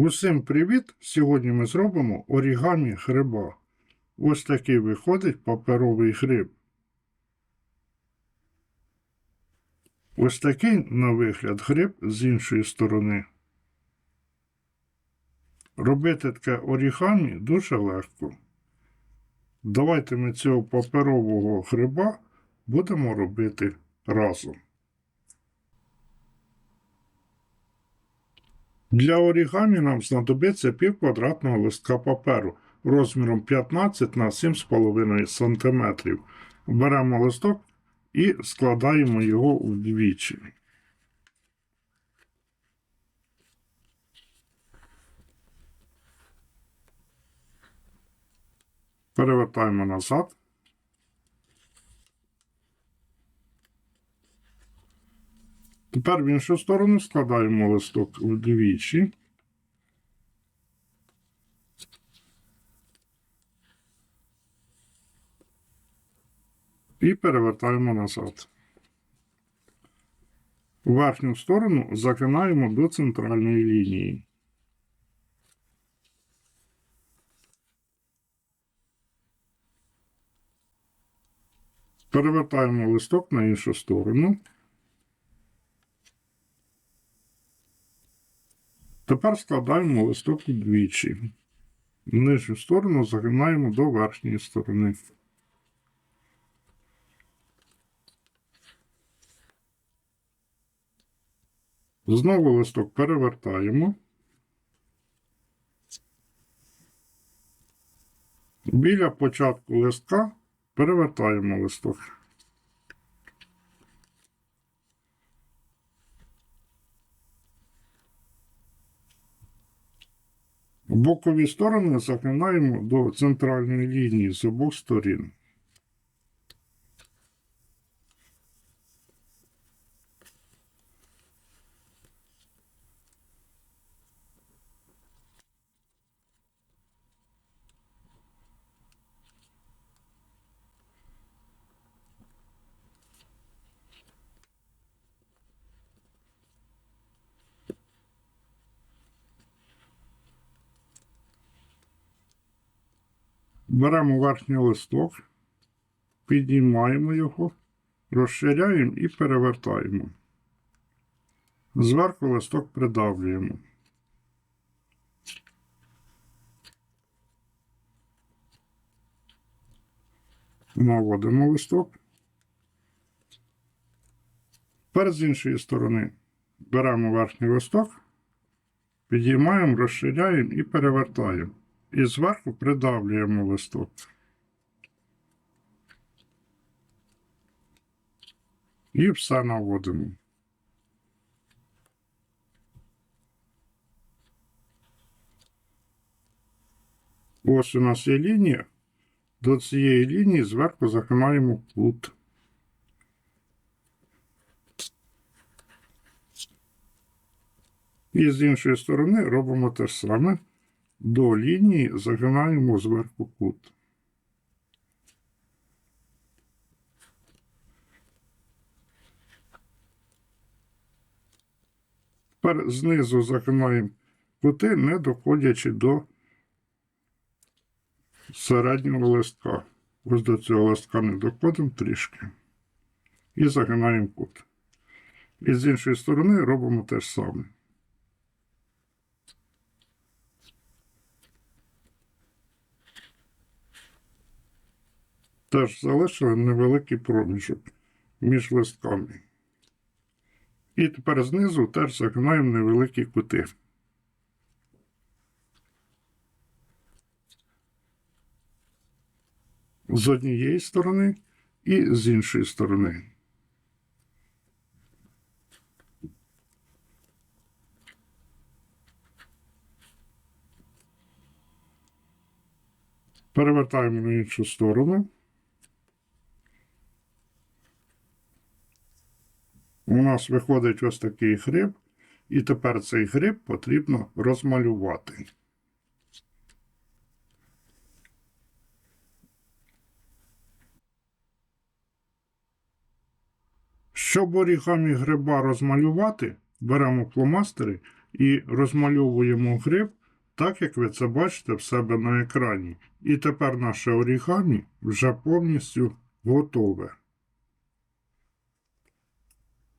Усім привіт! Сьогодні ми зробимо орігамі гриба. Ось такий виходить паперовий гриб. Ось такий на вигляд гриб з іншої сторони. Робити таке орігамі дуже легко. Давайте ми цього паперового гриба будемо робити разом. Для орігамі нам знадобиться пів квадратного листка паперу розміром 15 на 7,5 см. Беремо листок і складаємо його вдвічі. Перевертаємо назад. Тепер в іншу сторону складаємо листок вдвічі. І перевертаємо назад. Верхню сторону загинаємо до центральної лінії. Перевертаємо листок на іншу сторону. Тепер складаємо листок вдвічі. Нижню сторону загинаємо до верхньої сторони. Знову листок перевертаємо. Біля початку листка перевертаємо листок. Бокові сторони загинаємо до центральної лінії з обох сторін. Беремо верхній листок, підіймаємо його, розширяємо і перевертаємо. Зверху листок придавлюємо. Наводимо листок. Тепер з іншої сторони беремо верхній листок, підіймаємо, розширяємо і перевертаємо. І зверху придавлюємо листок. І все наводимо. Ось у нас є лінія. До цієї лінії зверху загинаємо кут. І з іншої сторони робимо те ж саме. До лінії загинаємо зверху кут. Тепер знизу загинаємо кути, не доходячи до середнього листка. Ось до цього листка не доходимо трішки. І загинаємо кут. І з іншої сторони робимо те ж саме. Теж залишили невеликий проміжок між листками. І тепер знизу теж загинаємо невеликі кути. З однієї сторони і з іншої сторони. Перевертаємо на іншу сторону. У нас виходить ось такий гриб, і тепер цей гриб потрібно розмалювати. Щоб орігамі гриба розмалювати, беремо фломастери і розмальовуємо гриб так, як ви це бачите в себе на екрані. І тепер наше орігамі вже повністю готове.